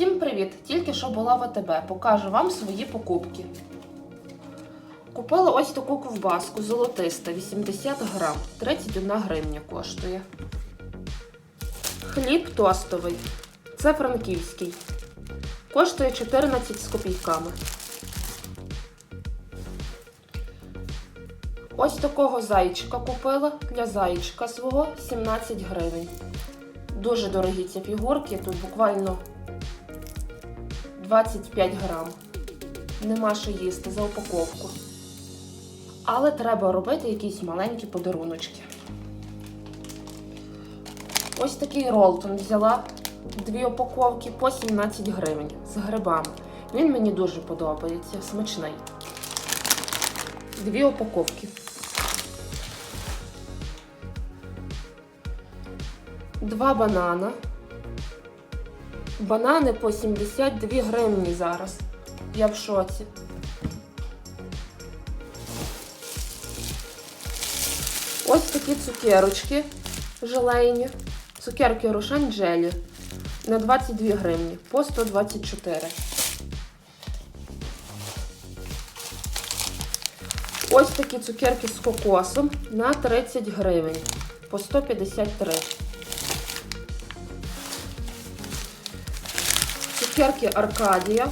Всім привіт! Тільки що була в АТБ. Покажу вам свої покупки. Купила ось таку ковбаску золотиста, 80 грам, 31 гривня коштує. Хліб тостовий. Це франківський. Коштує 14 з копійками. Ось такого зайчика купила для зайчика свого 17 гривень. Дуже дорогі ці фігурки, тут буквально 25 грам. Нема що їсти за упаковку. Але треба робити якісь маленькі подаруночки. Ось такий ролтон взяла дві упаковки по 17 гривень з грибами. Він мені дуже подобається, смачний. Дві упаковки. Два банана. Банани по 72 гривні зараз. Я в шоці. Ось такі цукерочки желейні. Цукерки Рошен Джелі на 22 гривні по 124. Ось такі цукерки з кокосом на 30 гривень по 153. Цукерки Аркадія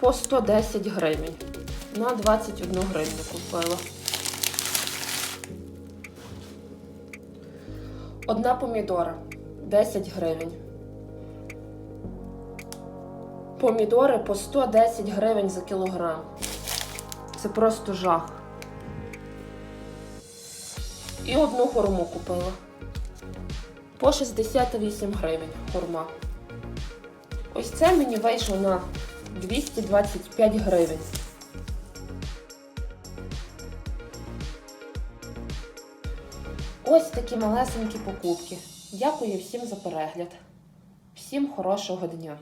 по 110 гривень. На 21 гривню купила. Одна помідора 10 гривень. Помідори по 110 гривень за кілограм. Це просто жах. І одну хурму купила. По 68 гривень хурма. Ось це мені вийшло на 225 гривень. Ось такі малесенькі покупки. Дякую всім за перегляд. Всім хорошого дня!